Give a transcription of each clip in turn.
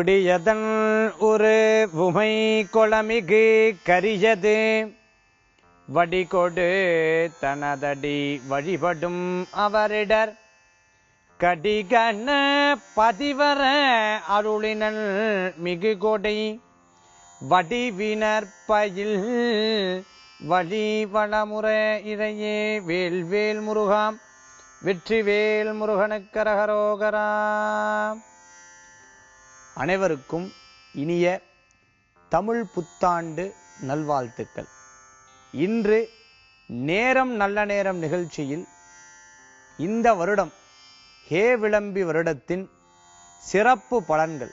பிடியதன் ஒரு உமை கொளமிகு கரியது. வடிகொடு தனதடி வழிபடும் அவரிடர். கடிகன பதிவர அருளினல் மிகு கொடை. வடிவினர் பயில் வழி வளமுற இதையே வேல்வேல் முருகாம். வெற்றிவேல் முருகனுக்கரகரோகராம் அனைவருக்கும் இனிய தமிழ் புத்தாண்டு நல்வாழ்த்துக்கள். இன்று நேரம் நல்ல நேரம் நிகழ்ச்சியில் இந்த வருடம் ஹே விளம்பி வருடத்தின் சிறப்பு பலன்கள்.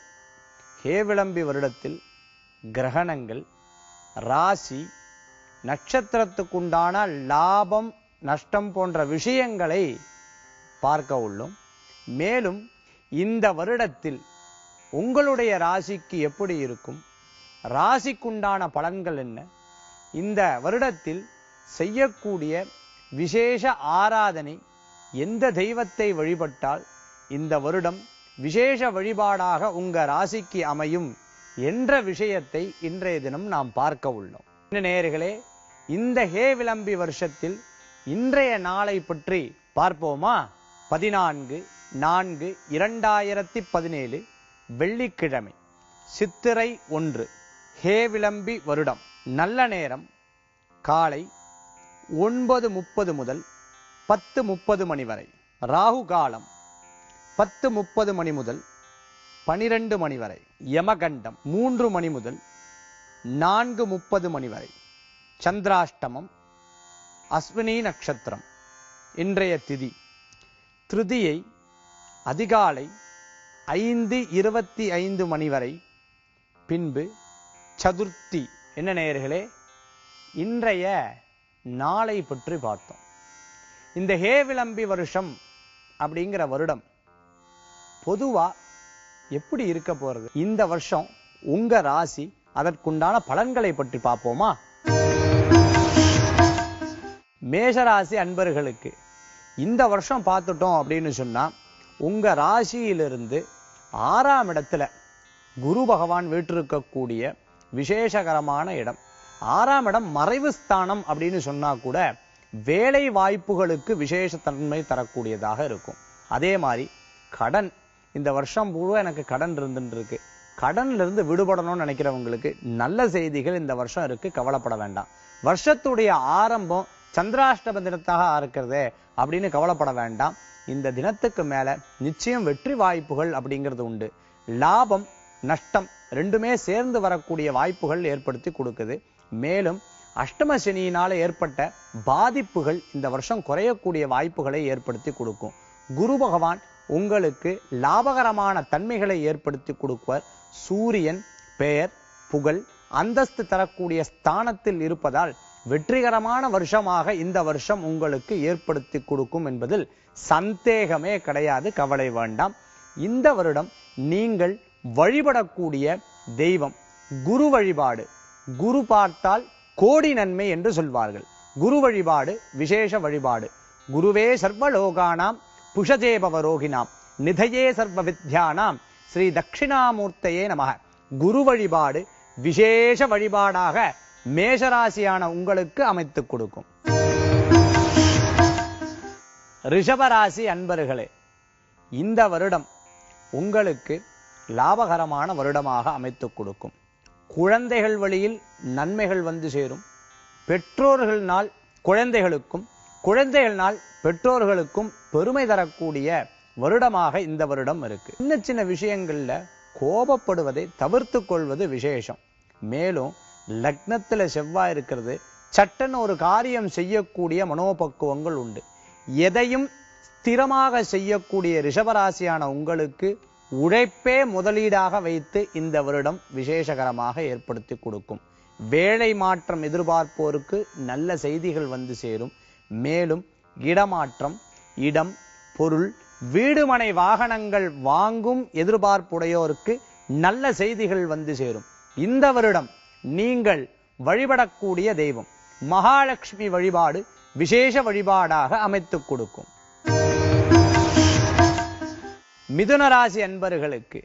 ஹே விளம்பி வருடத்தில் கிரகணங்கள் ராசி நட்சத்திரத்துக்குண்டான லாபம் நஷ்டம் போன்ற விஷயங்களை பார்க்க உள்ளோம். மேலும் இந்த வருடத்தில் உங்களுடைய ராசிக்கு எப்படி இருக்கும்? ராசிக்குண்டான பலன்கள் என்ன? இந்த வருடத்தில் செய்யக்கூடிய விசேஷ ஆராதனை எந்த தெய்வத்தை வழிபட்டால் இந்த வருடம் விசேஷ வழிபாடாக உங்க ராசிக்கு அமையும் என்ற விஷயத்தை இன்றைய தினம் நாம் பார்க்க உள்ளோம். என்ன நேயர்களே இந்த ஹே விளம்பி வருஷத்தில் இன்றைய நாளை பற்றி பார்ப்போமா? பதினான்கு நான்கு இரண்டாயிரத்தி பதினேழு. வெள்ளிக்கிழமை. சித்திரை ஒன்று. ஹேவிளம்பி வருடம். நல்ல நேரம். காலை ஒன்பது முப்பது முதல் பத்து முப்பது மணி வரை. ராகு காலம் பத்து முப்பது மணி முதல் பனிரெண்டு மணி வரை. யமகண்டம் மூன்று மணி முதல் நான்கு முப்பது மணி வரை. சந்திராஷ்டமம். அஸ்வினி நட்சத்திரம். இன்றைய திதி. திருதியை அதிகாலை ஐந்து இருபத்தி ஐந்து மணி வரை பின்பு சதுர்த்தி. என்ன நேயர்களே? இன்றைய நாளை பற்றி பார்த்தோம். இந்த ஹேவிளம்பி வருஷம் அப்படிங்கிற வருடம் பொதுவா எப்படி இருக்க போறது? இந்த வருஷம் உங்க ராசி அதற்குண்டான பலன்களை பற்றி பார்ப்போமா? மேஷராசி அன்பர்களுக்கு இந்த வருஷம் பார்த்துட்டோம் அப்படின்னு சொன்னா உங்க ராசியிலிருந்து ஆறாம் இடத்துல குரு பகவான் வீற்றிருக்கக்கூடிய விசேஷகரமான இடம். ஆறாம் இடம் மறைவு ஸ்தானம் அப்படின்னு சொன்னா கூட வேலை வாய்ப்புகளுக்கு விசேஷ தன்மை தரக்கூடியதாக இருக்கும். அதே மாதிரி கடன். இந்த வருஷம் பூரா எனக்கு கடன் இருந்துட்டு இருக்கு கடன்ல இருந்து விடுபடணும்னு நினைக்கிறவங்களுக்கு நல்ல செய்திகள் இந்த வருஷம் இருக்கு. கவலைப்பட வேண்டாம். வருஷத்துடைய ஆரம்பம் சந்திராஷ்டம தினத்தாக இருக்கிறதே அப்படின்னு கவலைப்பட வேண்டாம். இந்த தினத்துக்கு மேல நிச்சயம் வெற்றி வாய்ப்புகள் அப்படிங்கிறது உண்டு. லாபம் நஷ்டம் ரெண்டுமே சேர்ந்து வரக்கூடிய வாய்ப்புகள் ஏற்படுத்தி கொடுக்குது. மேலும் அஷ்டம சனியினால ஏற்பட்ட பாதிப்புகள் இந்த வருஷம் குறையக்கூடிய வாய்ப்புகளை ஏற்படுத்தி கொடுக்கும். குரு பகவான் உங்களுக்கு லாபகரமான தன்மைகளை ஏற்படுத்தி கொடுப்பர். சூரியன் பெயர் புகழ் அந்தஸ்து தரக்கூடிய ஸ்தானத்தில் இருப்பதால் வெற்றிகரமான வருஷமாக இந்த வருஷம் உங்களுக்கு ஏற்படுத்தி கொடுக்கும் என்பதில் சந்தேகமே கிடையாது கவலை வேண்டாம். இந்த வருடம் நீங்கள் வழிபடக்கூடிய தெய்வம் குரு வழிபாடு. குரு பார்த்தால் கோடி நன்மை என்று சொல்வார்கள். குரு வழிபாடு விசேஷ வழிபாடு. குருவே சர்வலோகானாம் புஷதேபவரோகினாம் நிதையே சர்வ வித்யானாம். ஸ்ரீ தட்சிணாமூர்த்தையே நமக. குரு வழிபாடு விசேஷ வழிபாடாக மேஷராசியான உங்களுக்கு அமைத்துக் கொடுக்கும். ரிஷபராசி அன்பர்களே இந்த வருடம் உங்களுக்கு லாபகரமான வருடமாக அமைத்துக் கொடுக்கும். குழந்தைகள் வழியில் நன்மைகள் வந்து சேரும். பெற்றோர்கள்னால் குழந்தைகளுக்கும் குழந்தைகள்னால் பெற்றோர்களுக்கும் பெருமை தரக்கூடிய வருடமாக இந்த வருடம் இருக்கு. சின்ன சின்ன விஷயங்கள்ல கோபப்படுவதை தவிர்த்து கொள்வது விசேஷம். மேலும் லக்னத்துல செவ்வாய் இருக்கிறது சட்டன்னு ஒரு காரியம் செய்யக்கூடிய மனோபக்குவங்கள் உண்டு. எதையும் ஸ்திரமாக செய்யக்கூடிய ரிஷபராசியான உங்களுக்கு உழைப்பே முதலீடாக வைத்து இந்த வருடம் விசேஷகரமாக ஏற்படுத்தி கொடுக்கும். வேலை மாற்றம் எதிர்பார்ப்போருக்கு நல்ல செய்திகள் வந்து சேரும். மேலும் இடமாற்றம் இடம் பொருள் வீடுமனை வாகனங்கள் வாங்கும் எதிர்பார்ப்புடையோருக்கு நல்ல செய்திகள் வந்து சேரும். இந்த வருடம் நீங்கள் வழிபடக்கூடிய தெய்வம் மகாலட்சுமி வழிபாடு விசேஷ வழிபாடாக அமைத்துக் கொடுக்கும். மிதுன ராசி அன்பர்களுக்கு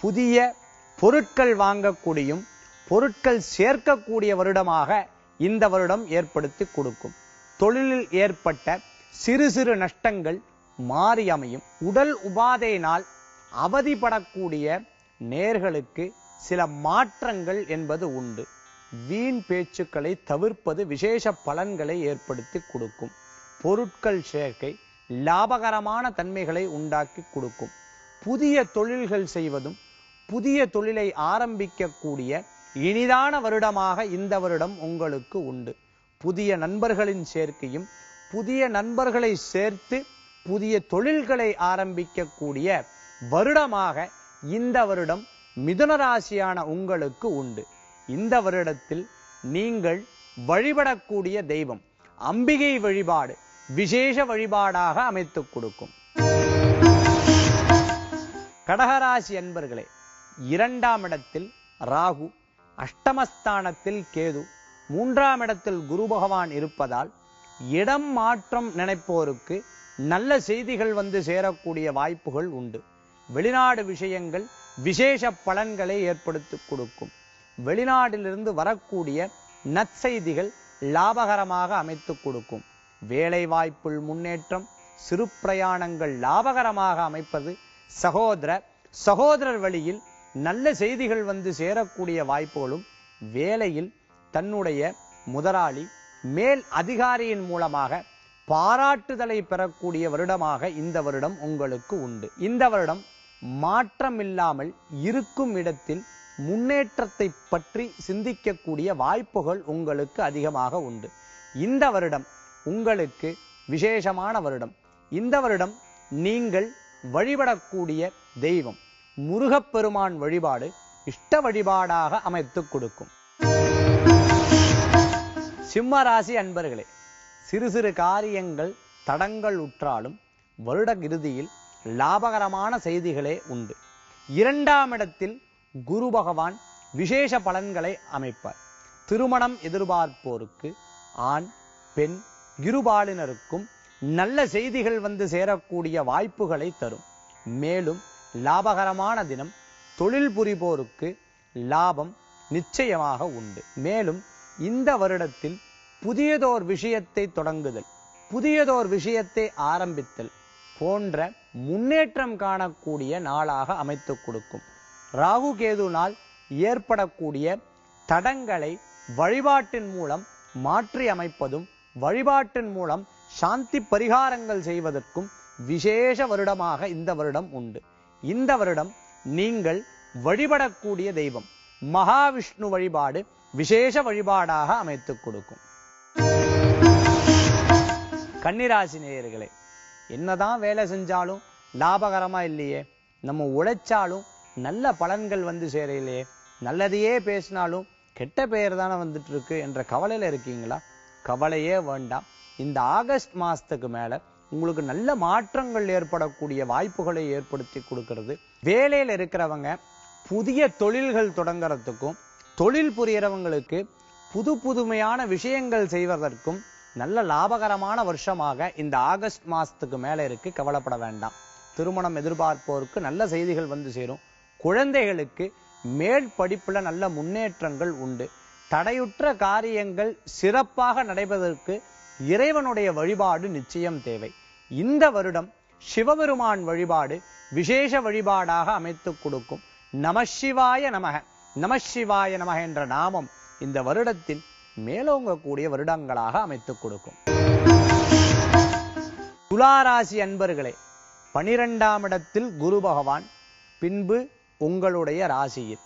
புதிய பொருட்கள் வாங்கக்கூடியும் பொருட்கள் சேர்க்கக்கூடிய வருடமாக இந்த வருடம் ஏற்படுத்தி கொடுக்கும். தொழிலில் ஏற்பட்ட சிறு சிறு நஷ்டங்கள் மாறி அமையும். உடல் உபாதையினால் அவதிப்படக்கூடிய நேர்களுக்கு சில மாற்றங்கள் என்பது உண்டு. வீண் பேச்சுக்களை தவிர்ப்பது விசேஷ பலன்களை ஏற்படுத்தி கொடுக்கும். பொருட்கள் சேர்க்கை லாபகரமான தன்மைகளை உண்டாக்கி கொடுக்கும். புதிய தொழில்கள் செய்வதும் புதிய தொழிலை ஆரம்பிக்கக்கூடிய இனிதான வருடமாக இந்த வருடம் உங்களுக்கு உண்டு. புதிய நண்பர்களின் சேர்க்கையும் புதிய நண்பர்களை சேர்த்து புதிய தொழில்களை ஆரம்பிக்கக்கூடிய வருடமாக இந்த வருடம் மிதுன ராசியான உங்களுக்கு உண்டு. இந்த வருடத்தில் நீங்கள் வழிபடக்கூடிய தெய்வம் அம்பிகை வழிபாடு விசேஷ வழிபாடாக அமைத்துக் கொடுக்கும். கடகராசி அன்பர்களே இரண்டாம் இடத்தில் ராகு அஷ்டமஸ்தானத்தில் கேது மூன்றாம் இடத்தில் குரு பகவான் இருப்பதால் இடம் மாற்றம் நினைப்போருக்கு நல்ல செய்திகள் வந்து சேரக்கூடிய வாய்ப்புகள் உண்டு. வெளிநாடு விஷயங்கள் விசேஷ பலன்களை ஏற்படுத்தி கொடுக்கும். வெளிநாட்டிலிருந்து வரக்கூடிய நற்செய்திகள் லாபகரமாக அமைத்துக் கொடுக்கும். வேலை வாய்ப்புள் முன்னேற்றம் சிறு பிரயாணங்கள் லாபகரமாக அமைப்பது சகோதர சகோதரர் வழியில் நல்ல செய்திகள் வந்து சேரக்கூடிய வாய்ப்புகளும் வேலையில் தன்னுடைய முதலாளி மேல் அதிகாரியின் மூலமாக பாராட்டுதலை பெறக்கூடிய வருடமாக இந்த வருடம் உங்களுக்கு உண்டு. இந்த வருடம் மாற்றம் இல்லாமல் இருக்கும் இடத்தில் முன்னேற்றத்தை பற்றி சிந்திக்கக்கூடிய வாய்ப்புகள் உங்களுக்கு அதிகமாக உண்டு. இந்த வருடம் உங்களுக்கு விசேஷமான வருடம். இந்த வருடம் நீங்கள் வழிபடக்கூடிய தெய்வம் முருகப்பெருமான் வழிபாடு இஷ்ட வழிபாடாக அமைத்துக் கொடுக்கும். சிம்ம ராசி அன்பர்களே சிறு சிறு காரியங்கள் தடங்கள் உற்றாலும் வருட இறுதியில் லாபகரமான செய்திகளே உண்டு. இரண்டாம் இடத்தில் குரு பகவான் விசேஷ பலன்களை அமைப்பார். திருமணம் எதிர்பார்ப்போருக்கு ஆண் பெண் இருபாலினருக்கும் நல்ல செய்திகள் வந்து சேரக்கூடிய வாய்ப்புகளை தரும். மேலும் லாபகரமான தினம் தொழில் புரிவோருக்கு லாபம் நிச்சயமாக உண்டு. மேலும் இந்த வருடத்தில் புதியதோர் விஷயத்தை தொடங்குதல் புதியதோர் விஷயத்தை ஆரம்பித்தல் போன்ற முன்னேற்றம் காணக்கூடிய நாளாக அமைத்துக் கொடுக்கும். ராகு கேது நாள் ஏற்படக்கூடிய தடங்களை வழிபாட்டின் மூலம் மாற்றி அமைப்பதும் வழிபாட்டின் மூலம் சாந்தி பரிகாரங்கள் செய்வதற்கும் விசேஷ வருடமாக இந்த வருடம் உண்டு. இந்த வருடம் நீங்கள் வழிபடக்கூடிய தெய்வம் மகாவிஷ்ணு வழிபாடு விசேஷ வழிபாடாக அமைத்துக் கொடுக்கும். கன்னிராசி நேயர்களே என்னதான் வேலை செஞ்சாலும் லாபகரமா இல்லையே. நம்ம உழைச்சாலும் நல்ல பலன்கள் வந்து சேரலையே நல்லதையே பேசினாலும் கெட்ட பெயர் தானே வந்துட்டு இருக்கு என்ற கவலையில இருக்கீங்களா? கவலையே வேண்டாம். இந்த ஆகஸ்ட் மாசத்துக்கு மேல உங்களுக்கு நல்ல மாற்றங்கள் ஏற்படக்கூடிய வாய்ப்புகளை ஏற்படுத்தி கொடுக்கிறது. வேலையில இருக்கிறவங்க புதிய தொழில்கள் தொடங்குறதுக்கும் தொழில் புரியறவங்களுக்கு புது புதுமையான விஷயங்கள் செய்வதற்கும் நல்ல லாபகரமான வருஷமாக இந்த ஆகஸ்ட் மாசத்துக்கு மேல இருக்கு. கவலைப்பட வேண்டாம். திருமணம் எதிர்பார்ப்போருக்கு நல்ல செய்திகள் வந்து சேரும். குழந்தைகளுக்கு மேல் படிப்புல நல்ல முன்னேற்றங்கள் உண்டு. தடையுற்ற காரியங்கள் சிறப்பாக நடைபெறுவதற்கு இறைவனுடைய வழிபாடு நிச்சயம் தேவை. இந்த வருடம் சிவபெருமான் வழிபாடு விசேஷ வழிபாடாக அமைத்துக் கொடுக்கும். நமசிவாய நமக. நமசிவாய நமக என்ற நாமம் இந்த வருடத்தில் மேலோங்கக்கூடிய வருடங்களாக அமைத்துக் கொடுக்கும். துளாராசி அன்பர்களே பனிரெண்டாம் இடத்தில் குரு பகவான் பின்பு உங்களுடைய ராசியில்.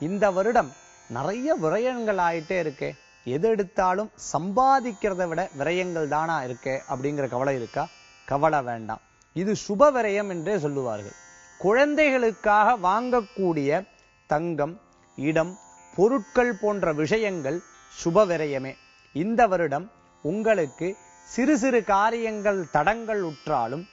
இந்த வருடம் நிறைய விரயங்கள் ஆயிட்டே இருக்கே. எது எடுத்தாலும் சம்பாதிக்கிறதை விட விரயங்கள் தானா இருக்கே அப்படிங்கிற கவலை இருக்கா? கவலை வேண்டாம். இது சுப விரயம் என்றே சொல்லுவார்கள். குழந்தைகளுக்காக வாங்கக்கூடிய தங்கம் இடம் பொருட்கள் போன்ற விஷயங்கள் சுப விரயமே இந்த வருடம் உங்களுக்கு சிறு சிறு காரியங்கள் தடங்கள் உற்றாலும்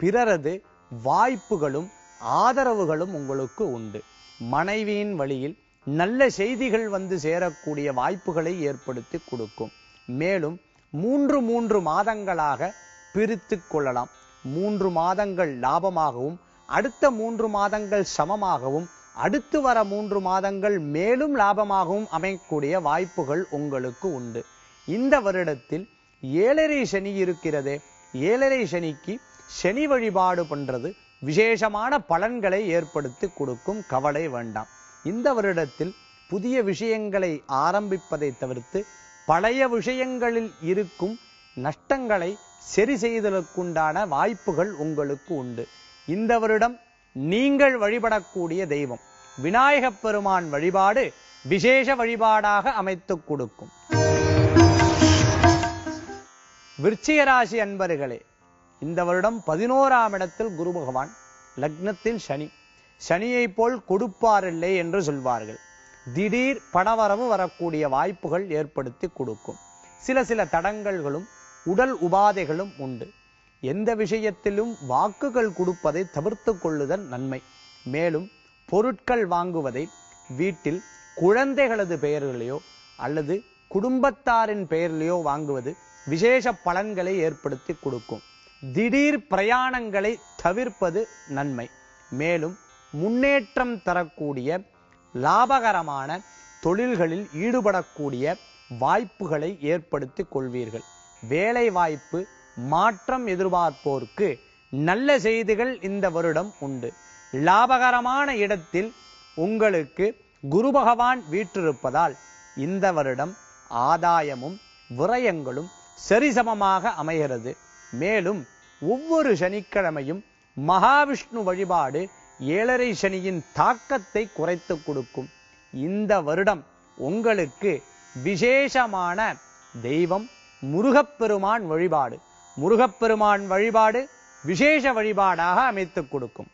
பிறரது வாய்ப்புகளும் ஆதரவுகளும் உங்களுக்கு உண்டு. மனைவியின் வழியில் நல்ல செய்திகள் வந்து சேரக்கூடிய வாய்ப்புகளை ஏற்படுத்தி கொடுக்கும். மேலும் மூன்று மூன்று மாதங்களாக பிரித்து கொள்ளலாம். மூன்று மாதங்கள் லாபமாகவும் அடுத்த மூன்று மாதங்கள் சமமாகவும் அடுத்து வர மூன்று மாதங்கள் மேலும் லாபமாகவும் அமையக்கூடிய வாய்ப்புகள் உங்களுக்கு உண்டு. இந்த வருடத்தில் ஏழரை சனி இருக்கிறதே. ஏழரை சனிக்கு சனி வழிபாடு பண்றது விசேஷமான பலன்களை ஏற்படுத்தி கொடுக்கும் கவலை வேண்டாம். இந்த வருடத்தில் புதிய விஷயங்களை ஆரம்பிப்பதை தவிர்த்து பழைய விஷயங்களில் இருக்கும் நஷ்டங்களை சரி செய்தலுக்குண்டான வாய்ப்புகள் உங்களுக்கு உண்டு. இந்த வருடம் நீங்கள் வழிபடக்கூடிய தெய்வம். விநாயகப் பெருமான் வழிபாடு விசேஷ வழிபாடாக அமைத்துக் கொடுக்கும். விருச்சிக ராசி அன்பர்களே இந்த வருடம் பதினோராம் இடத்தில் குரு பகவான் லக்னத்தில் சனி. சனியைப் போல் கொடுப்பாரில்லை என்று சொல்வார்கள். திடீர் பணவரவு வரக்கூடிய வாய்ப்புகள் ஏற்படுத்தி கொடுக்கும். சில சில தடங்கல்களும் உடல் உபாதைகளும் உண்டு. எந்த விஷயத்திலும் வாக்குகள் கொடுப்பதை தவிர்த்து கொள்ளுதல் நன்மை. மேலும் பொருட்கள் வாங்குவதை வீட்டில் குழந்தைகளது பெயர்களையோ அல்லது குடும்பத்தாரின் பெயரிலேயோ வாங்குவது விசேஷ பலன்களை ஏற்படுத்தி கொடுக்கும். திடீர் பிரயாணங்களை தவிர்ப்பது நன்மை. மேலும் முன்னேற்றம் தரக்கூடிய லாபகரமான தொழில்களில் ஈடுபடக்கூடிய வாய்ப்புகளை ஏற்படுத்தி கொள்வீர்கள். வேலை வாய்ப்பு மாற்றம் எதிர்பார்ப்போருக்கு நல்ல செய்திகள் இந்த வருடம் உண்டு. லாபகரமான இடத்தில் உங்களுக்கு குரு பகவான் வீற்றிருப்பதால் இந்த வருடம் ஆதாயமும் விரயங்களும் சரிசமமாக அமைகிறது. மேலும் ஒவ்வொரு சனிக்கிழமையும் மகாவிஷ்ணு வழிபாடு ஏழரை சனியின் தாக்கத்தை குறைத்து கொடுக்கும். இந்த வருடம் உங்களுக்கு விசேஷமான தெய்வம் முருகப்பெருமான் வழிபாடு. முருகப்பெருமான் வழிபாடு விசேஷ வழிபாடாக அமைத்துக் கொடுக்கும்.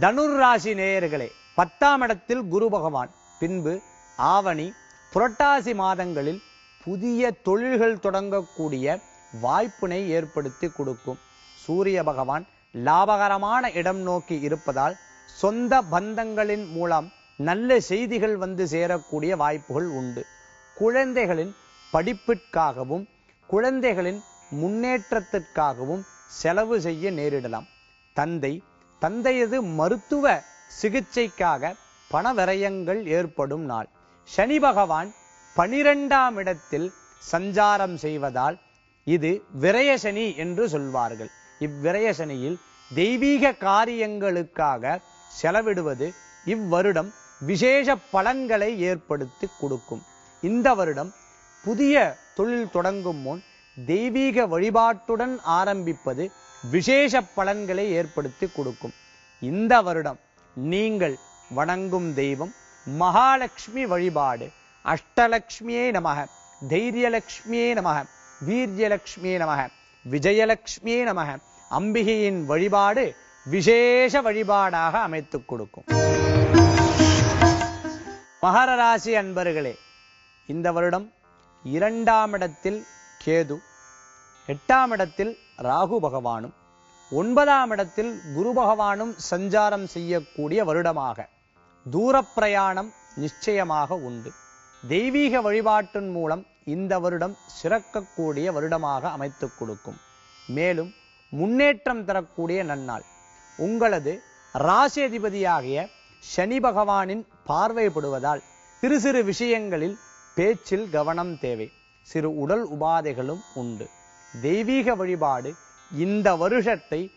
தனுர் ராசி நேயர்களே பத்தாம் இடத்தில் குரு பகவான். பின்பு ஆவணி புரட்டாசி மாதங்களில் புதிய தொழில்கள் தொடங்கக்கூடிய வாய்ப்பினை ஏற்படுத்தி கொடுக்கும். சூரிய பகவான் லாபகரமான இடம் நோக்கி இருப்பதால் சொந்த பந்தங்களின் மூலம் நல்ல செய்திகள் வந்து சேரக்கூடிய வாய்ப்புகள் உண்டு. குழந்தைகளின் படிப்பிற்காகவும் குழந்தைகளின் முன்னேற்றத்திற்காகவும் செலவு செய்ய நேரிடலாம். தந்தை தந்தையது மருத்துவ சிகிச்சைக்காக பண விரயங்கள் ஏற்படும் நாள். சனி பகவான் பனிரெண்டாம் இடத்தில் சஞ்சாரம் செய்வதால் இது விரயசனி என்று சொல்வார்கள். இவ்விரயசனியில் தெய்வீக காரியங்களுக்காக செலவிடுவது இவ்வருடம் விசேஷ பலன்களை ஏற்படுத்தி கொடுக்கும். இந்த வருடம் புதிய தொழில் தொடங்கும் முன் தெய்வீக வழிபாட்டுடன் ஆரம்பிப்பது விசேஷ பலன்களை ஏற்படுத்தி கொடுக்கும். இந்த வருடம் நீங்கள் வணங்கும் தெய்வம் மகாலட்சுமி வழிபாடு. அஷ்டலக்ஷ்மியே நமக தைரியலக்ஷ்மியே நமக வீரியலக்ஷ்மியே நமக விஜயலக்ஷ்மியே நமக. அம்பிகையின் வழிபாடு விசேஷ வழிபாடாக அமைத்துக் கொடுக்கும். மகர ராசி அன்பர்களே இந்த வருடம் இரண்டாம் இடத்தில் கேது எட்டாம் இடத்தில் ராகு பகவானும் ஒன்பதாம் இடத்தில் குரு பகவானும் சஞ்சாரம் செய்யக்கூடிய வருடமாக தூரப்பிரயாணம் நிச்சயமாக உண்டு. தெய்வீக வழிபாட்டின் மூலம் இந்த வருடம் சிறக்கக்கூடிய வருடமாக அமைத்துக் கொடுக்கும். மேலும் முன்னேற்றம் தரக்கூடிய நன்னாள். உங்களது ராசி அதிபதியாகிய சனி பகவானின் பார்வைப்படுவதால் சிறு சிறு விஷயங்களில் பேச்சில் கவனம் தேவை. சிறு உடல் உபாதைகளும் உண்டு. தெய்வீக வழிபாடு இந்த வருஷத்தை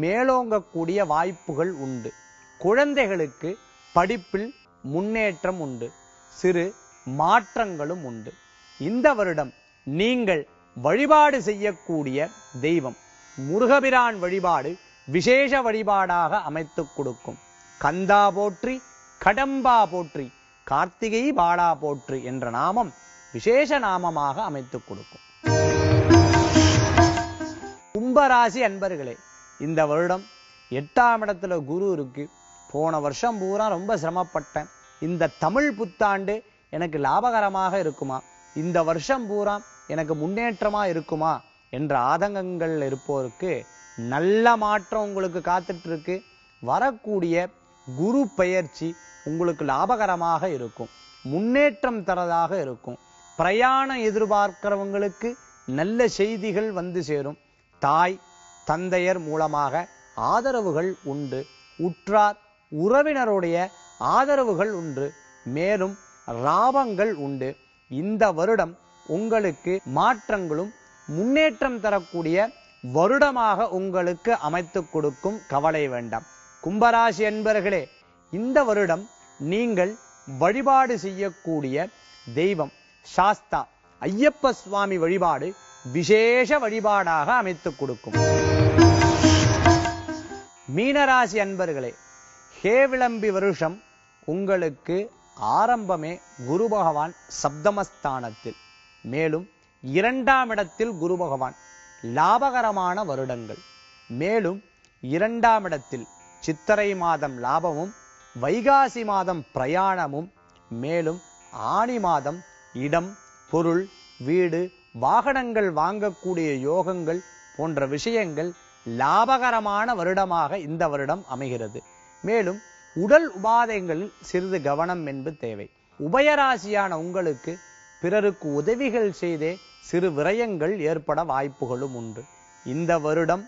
மேலோங்கக்கூடிய வாய்ப்புகள் உண்டு. குழந்தைகளுக்கு படிப்பில் முன்னேற்றம் உண்டு. சிறு மாற்றங்களும் உண்டு. இந்த வருடம் நீங்கள் வழிபாடு செய்யக்கூடிய தெய்வம் முருகபிரான் வழிபாடு விசேஷ வழிபாடாக அமைத்துக் கொடுக்கும். கந்தா போற்றி கடம்பா போற்றி கார்த்திகை பாலா போற்று என்ற நாமம் விசேஷ நாமமாக அமைத்துக் கொடுக்கும். கும்பராசி அன்பர்களே இந்த வருடம் எட்டாம் இடத்துல குரு இருக்கு. போன வருஷம் பூரா ரொம்ப சிரமப்பட்டேன். இந்த தமிழ் புத்தாண்டு எனக்கு லாபகரமாக இருக்குமா? இந்த வருஷம் பூரா எனக்கு முன்னேற்றமா இருக்குமா? என்ற ஆதங்கங்கள் இருப்போருக்கு நல்ல மாற்றம் உங்களுக்கு காத்துட்டு இருக்கு. வரக்கூடிய குரு பெயர்ச்சி உங்களுக்கு லாபகரமாக இருக்கும். முன்னேற்றம் தரதாக இருக்கும். பிரயாணம் எதிர்பார்க்கிறவங்களுக்கு நல்ல செய்திகள் வந்து சேரும். தாய் தந்தையர் மூலமாக ஆதரவுகள் உண்டு. உற்றார் உறவினருடைய ஆதரவுகள் உண்டு. மேலும் ராபங்கள் உண்டு. இந்த வருடம் உங்களுக்கு மாற்றங்களும் முன்னேற்றம் தரக்கூடிய வருடமாக உங்களுக்கு அமைத்து கொடுக்கும் கவலை வேண்டாம். கும்பராசி என்பர்களே இந்த வருடம் நீங்கள் வழிபாடு செய்யக்கூடிய தெய்வம் சாஸ்தா ஐயப்ப சுவாமி வழிபாடு விசேஷ வழிபாடாக அமைத்துக் கொடுக்கும். மீனராசி அன்பர்களே ஹேவிளம்பி வருஷம் உங்களுக்கு ஆரம்பமே குரு பகவான் சப்தமஸ்தானத்தில். மேலும் இரண்டாம் இடத்தில் குரு பகவான் லாபகரமான வருடங்கள். மேலும் இரண்டாம் இடத்தில் சித்திரை மாதம் லாபமும் வைகாசி மாதம் பிரயாணமும் மேலும் ஆணி மாதம் இடம் பொருள் வீடு வாகனங்கள் வாங்கக்கூடிய யோகங்கள் போன்ற விஷயங்கள் லாபகரமான வருடமாக இந்த வருடம் அமைகிறது. மேலும் உடல் உபாதைகளில் சிறிது கவனம் என்பது தேவை. உபயராசியான உங்களுக்கு பிறருக்கு உதவிகள் செய்தே சிறு விரயங்கள் ஏற்பட வாய்ப்புகளும் உண்டு. இந்த வருடம்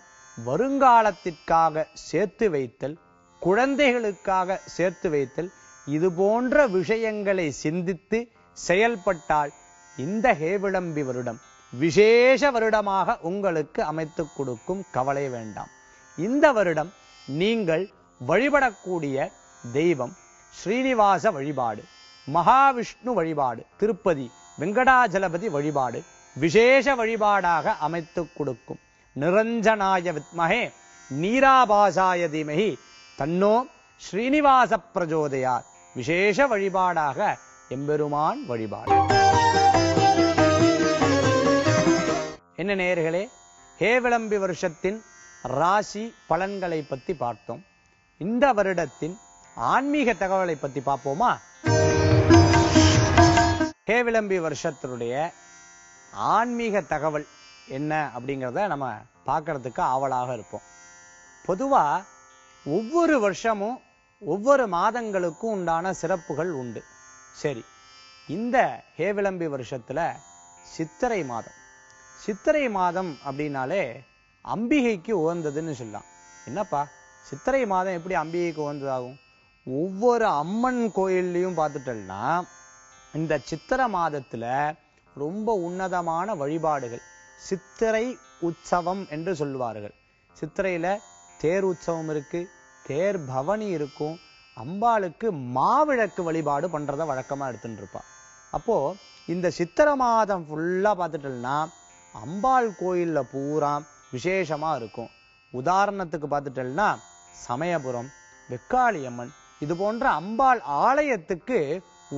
வருங்காலத்திற்காக சேர்த்து வைத்தல் குழந்தைகளுக்காக சேர்த்து வைத்தல் இது போன்ற விஷயங்களை சிந்தித்து செயல்பட்டால் இந்த ஹேவிளம்பி வருடம் விசேஷ வருடமாக உங்களுக்கு அமைத்துக் கொடுக்கும் கவலை வேண்டாம். இந்த வருடம் நீங்கள் வழிபடக்கூடிய தெய்வம் ஸ்ரீனிவாச வழிபாடு மகாவிஷ்ணு வழிபாடு திருப்பதி வெங்கடாஜலபதி வழிபாடு விசேஷ வழிபாடாக அமைத்துக் கொடுக்கும். நிரஞ்சனாய வித்மகே நீராபாசாய தீமகி தன்னோ ஸ்ரீனிவாச பிரஜோதயார் விசேஷ வழிபாடாக எம்பெருமான் வழிபாடு. என்ன நேயர்களே ஹேவிளம்பி வருஷத்தின் ராசி பலன்களை பத்தி பார்த்தோம். இந்த வருடத்தின் ஆன்மீக தகவலை பத்தி பார்ப்போமா? ஹேவிளம்பி வருஷத்தினுடைய ஆன்மீக தகவல் என்ன அப்படிங்கிறத நம்ம பார்க்கறதுக்கு ஆவலாக இருப்போம். பொதுவா ஒவ்வொரு வருஷமும் ஒவ்வொரு மாதங்களுக்கும் உண்டான சிறப்புகள் உண்டு. சரி இந்த ஹேவிளம்பி வருஷத்துல சித்திரை மாதம். சித்திரை மாதம் அப்படின்னாலே அம்பிகைக்கு உகந்ததுன்னு சொல்லலாம். என்னப்பா? சித்திரை மாதம் எப்படி அம்பிகைக்கு உகந்ததாகும்? ஒவ்வொரு அம்மன் கோயில்லையும் பார்த்துட்டோம்னா இந்த சித்திரை மாதத்துல ரொம்ப உன்னதமான வழிபாடுகள். சித்திரை உற்சவம் என்று சொல்லுவார்கள். சித்திரையில தேர் உற்சவம் இருக்கு தேர் பவனி இருக்கும். அம்பாளுக்கு மாவிளக்கு வழிபாடு பண்ணுறத வழக்கமா எடுத்துட்டு இருப்பா. அப்போ இந்த சித்திரை மாதம் ஃபுல்லாக பார்த்துட்டோம்னா அம்பாள் கோயில்ல பூரா விசேஷமா இருக்கும். உதாரணத்துக்கு பார்த்துட்டோம்னா சமயபுரம் வெக்காளியம்மன் இது போன்ற அம்பாள் ஆலயத்துக்கு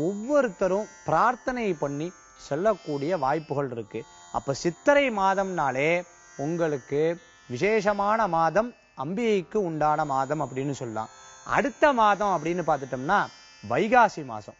ஒவ்வொருத்தரும் பிரார்த்தனை பண்ணி செல்லக்கூடிய வாய்ப்புகள் இருக்கு. அப்போ சித்திரை மாதம்னாலே உங்களுக்கு விசேஷமான மாதம் அம்பிகைக்கு உண்டான மாதம் அப்படின்னு சொல்லலாம். அடுத்த மாதம் அப்படின்னு பார்த்துட்டோம்னா வைகாசி மாதம்.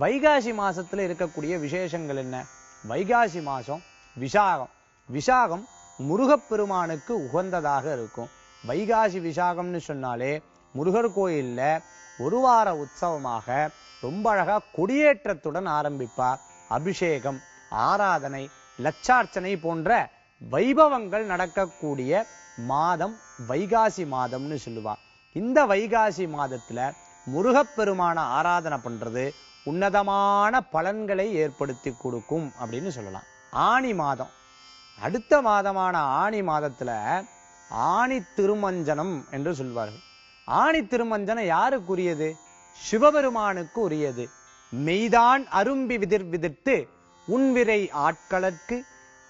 வைகாசி மாதத்தில் இருக்கக்கூடிய விசேஷங்கள் என்ன? வைகாசி மாதம் விசாகம். விசாகம் முருகப்பெருமானுக்கு உகந்ததாக இருக்கும். வைகாசி விசாகம்னு சொன்னாலே முருகர் கோயில்ல ஒரு வார உற்சவமாக ரொம்ப அழகாக கொடியேற்றத்துடன் ஆரம்பிப்பார். அபிஷேகம் ஆராதனை லட்சார்ச்சனை போன்ற வைபவங்கள் நடக்கக்கூடிய மாதம் வைகாசி மாதம்னு சொல்லுவா. இந்த வைகாசி மாதத்துல முருகப்பெருமான ஆராதனை பண்றது உன்னதமான பலன்களை ஏற்படுத்தி கொடுக்கும் அப்படின்னு சொல்லலாம். ஆணி மாதம். அடுத்த மாதமான ஆணி மாதத்துல ஆணி திருமஞ்சனம் என்று சொல்வார்கள். ஆணி திருமஞ்சனம் யாருக்குரியது? சிவபெருமானுக்கு உரியது மெய்தான் அரும்பி விதிர் விதிர்த்து உன்விரை ஆட்களற்கு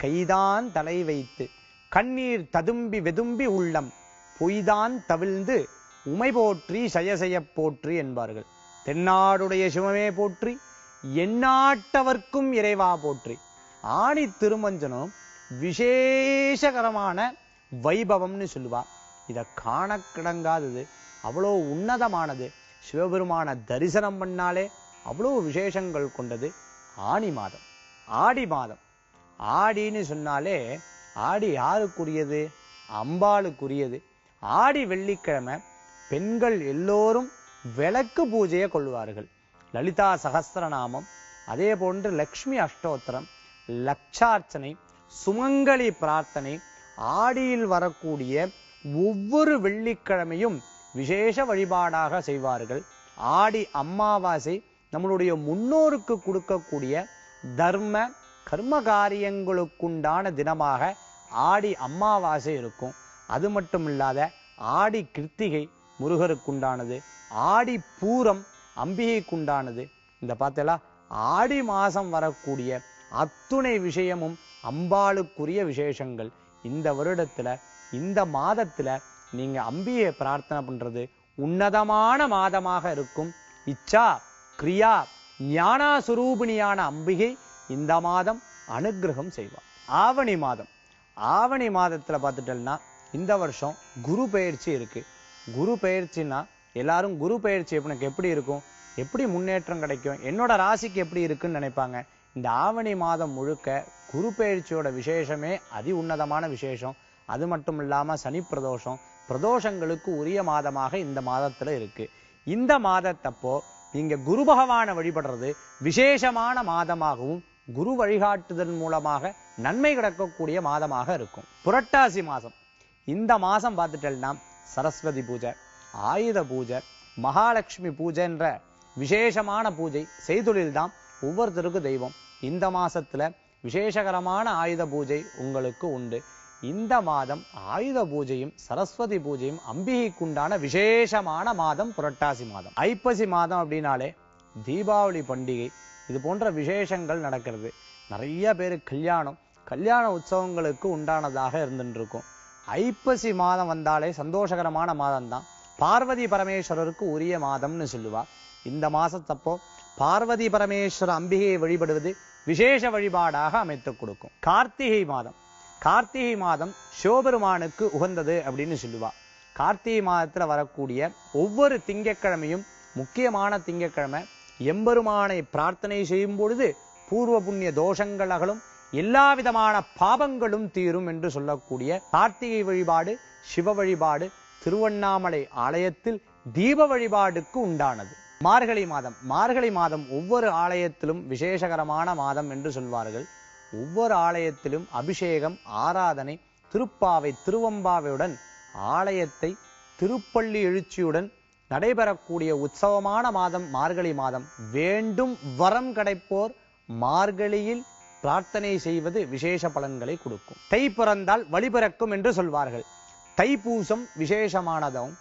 கைதான் தலை வைத்து கண்ணீர் ததும்பி வெதும்பி உள்ளம் பொய்தான் தவிழ்ந்து உமை போற்றி சயசெயப் போற்றி என்பார்கள். தென்னாடுடைய சிவமே போற்றி எந்நாட்டவர்க்கும் இறைவா போற்றி. ஆணி திருமஞ்சனம் விசேஷகரமான வைபவம்னு சொல்லுவா. இத காண கிடங்காதது அவ்வளோ உன்னதமானது. சிவபெருமான தரிசனம் பண்ணாலே அவ்வளோ விசேஷங்கள் கொண்டது ஆணி மாதம். ஆடி மாதம். ஆடின்னு சொன்னாலே ஆடி யாருக்குரியது? அம்பாளுக்குரியது. ஆடி வெள்ளிக்கிழமை பெண்கள் எல்லோரும் விளக்கு பூஜையை கொள்வார்கள். லலிதா சகஸ்ரநாமம் அதே போன்று லக்ஷ்மி அஷ்டோத்திரம் லட்சார்ச்சனை சுமங்கலி பிரார்த்தனை ஆடியில் வரக்கூடிய ஒவ்வொரு வெள்ளிக்கிழமையும் விசேஷ வழிபாடாக செய்வார்கள். ஆடி அமாவாசை நம்மளுடைய முன்னோருக்கு கொடுக்கக்கூடிய தர்ம கர்ம காரியங்களுக்குண்டான தினமாக ஆடி அமாவாசை இருக்கும். அது மட்டும் இல்லாத ஆடி கிருத்திகை முருகருக்குண்டானது ஆடி பூரம் அம்பிகைக்குண்டானது. இந்த பார்த்தலா ஆடி மாசம் வரக்கூடிய அத்துணை விஷயமும் அம்பாளுக்குரிய விசேஷங்கள். இந்த வருடத்துல இந்த மாதத்துல நீங்க அம்பியை பிரார்த்தனை பண்றது உன்னதமான மாதமாக இருக்கும். இச்சா கிரியா ஞானாசுரூபிணியான அம்பிகை இந்த மாதம் அனுக்கிரகம் செய்வார். ஆவணி மாதம். ஆவணி மாதத்துல பார்த்துட்டோம்னா இந்த வருஷம் குரு பயிற்சி இருக்கு. குரு பெயர்ச்சின்னா எல்லாரும் குரு பயிற்சி எனக்கு எப்படி இருக்கும்? எப்படி முன்னேற்றம் கிடைக்கும்? என்னோட ராசிக்கு எப்படி இருக்குன்னு நினைப்பாங்க? இந்த ஆவணி மாதம் முழுக்க குரு பயிற்சியோட விசேஷமே அதி உன்னதமான விசேஷம். அது மட்டும் இல்லாமல் சனி பிரதோஷம். பிரதோஷங்களுக்கு உரிய மாதமாக இந்த மாதத்துல இருக்கு. இந்த மாதத்தப்போ இங்க குரு பகவானை வழிபடுறது விசேஷமான மாதமாகவும் குரு வழிகாட்டுதல் மூலமாக நன்மை கிடக்கக்கூடிய மாதமாக இருக்கும். புரட்டாசி மாதம். இந்த மாசம் பார்த்துட்டேன்னா சரஸ்வதி பூஜை ஆயுத பூஜை மகாலட்சுமி பூஜைன்ற விசேஷமான பூஜை செய்தொழில் தான் ஒவ்வொருத்தருக்கும் தெய்வம். இந்த மாசத்துல விசேஷகரமான ஆயுத பூஜை உங்களுக்கு உண்டு. இந்த மாதம் ஆயுத பூஜையும் சரஸ்வதி பூஜையும் அம்பிகைக்குண்டான விசேஷமான மாதம் புரட்டாசி மாதம். ஐப்பசி மாதம் அப்படின்னாலே தீபாவளி பண்டிகை இது போன்ற விசேஷங்கள் நடக்கிறது. நிறைய பேர் கல்யாணம் கல்யாண உற்சவங்களுக்கு உண்டானதாக இருந்துருக்கும் இருக்கும் ஐப்பசி மாதம் வந்தாலே சந்தோஷகரமான மாதம் தான் பார்வதி பரமேஸ்வரருக்கு உரிய மாதம்னு சொல்லுவா. இந்த மாசத்தப்போ பார்வதி பரமேஸ்வர அம்பிகையை வழிபடுவது விசேஷ வழிபாடாக அமைத்துக் கொடுக்கும். கார்த்திகை மாதம். கார்த்திகை மாதம் சிவபெருமானுக்கு உகந்தது அப்படின்னு சொல்லுவா. கார்த்திகை மாதத்துல வரக்கூடிய ஒவ்வொரு திங்கட்கிழமையும் முக்கியமான திங்கட்கிழமை எம்பெருமானை பிரார்த்தனை செய்யும் பொழுது பூர்வ புண்ணிய தோஷங்கள் அகலும் எல்லா விதமான பாபங்களும் தீரும் என்று சொல்லக்கூடிய கார்த்திகை வழிபாடு சிவ வழிபாடு திருவண்ணாமலை ஆலயத்தில் தீப வழிபாடுக்கு உண்டானது. மார்கழி மாதம் மார்கழி மாதம் ஒவ்வொரு ஆலயத்திலும் விசேஷகரமான மாதம் என்று சொல்வார்கள். ஒவ்வொரு ஆலயத்திலும் அபிஷேகம் ஆராதனை திருப்பாவை திருவம்பாவையுடன் ஆலயத்தை திருப்பள்ளி எழுச்சியுடன் நடைபெறக்கூடிய உற்சவமான மாதம் மார்கழி மாதம். வேண்டும் வரம் கிடைப்போர் மார்கழியில் பிரார்த்தனை செய்வது விசேஷ பலன்களை கொடுக்கும். தை பிறந்தால் வழி பிறக்கும் என்று சொல்வார்கள். தைப்பூசம் விசேஷமானதும்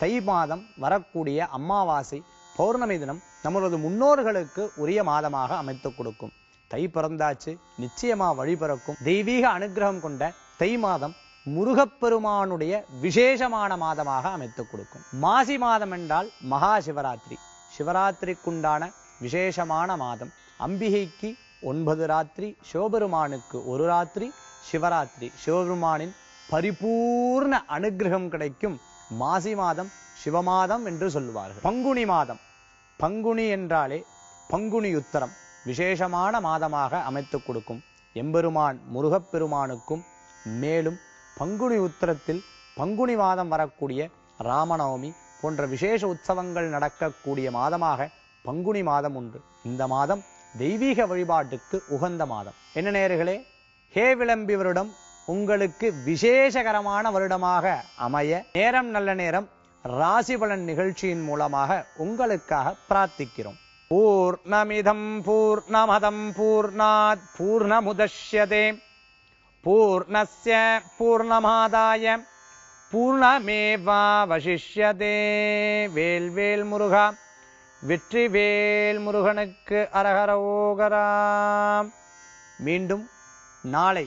தை மாதம் வரக்கூடிய அமாவாசை பௌர்ணமி தினம் நம்மளது முன்னோர்களுக்கு உரிய மாதமாக அமைத்துக் கொடுக்கும். தை பிறந்தாச்சு நிச்சயமா வழி பிறக்கும். தெய்வீக அனுகிரகம் கொண்ட தை மாதம் முருகப்பெருமானுடைய விசேஷமான மாதமாக அமைத்துக் கொடுக்கும். மாசி மாதம் என்றால் மகா சிவராத்திரி. சிவராத்திரிக்குண்டான விசேஷமான மாதம். அம்பிகைக்கு ஒன்பது ராத்திரி சிவபெருமானுக்கு ஒரு ராத்திரி சிவராத்திரி. சிவபெருமானின் பரிபூர்ண அனுகிரகம் கிடைக்கும் மாசி மாதம் சிவமாதம் என்று சொல்லுவார்கள். பங்குனி மாதம். பங்குனி என்றாலே பங்குனி உத்தரம். விசேஷமான மாதமாக அமைத்துக் கொடுக்கும் எம்பெருமான் முருகப்பெருமானுக்கும் மேலும் பங்குனி உத்தரத்தில் பங்குனி மாதம் வரக்கூடிய ராமநவமி போன்ற விசேஷ உற்சவங்கள் நடக்கக்கூடிய மாதமாக பங்குனி மாதம் உண்டு. இந்த மாதம் தெய்வீக வழிபாட்டுக்கு உகந்த மாதம். என்ன நேர்களே ஹே விளம்பி வருடம் உங்களுக்கு விசேஷகரமான வருடமாக அமைய நேரம் நல்ல நேரம் ராசி பலன் நிகழ்ச்சியின் மூலமாக உங்களுக்காக பிரார்த்திக்கிறோம். பூர்ணமிதம் பூர்ணமதம் பூர்ணாத் பூர்ணமுதஷ்யதே பூர்ணஸ்ய பூர்ணமாதாய பூர்ணமேவாவசிஷ்யதே வேல்வேல் முருகா வெற்றிவேல் முருகனுக்கு அரகரோகராம் மீண்டும் நாளை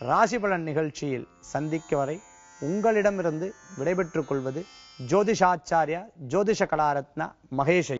ராசிபலன் நிகழ்ச்சியில் சந்திக்க வரை உங்களிடமிருந்து விடைபெற்றுக் கொள்வது ஜோதிஷாச்சாரியா ஜோதிஷ கலாரத்னா மகேஷை.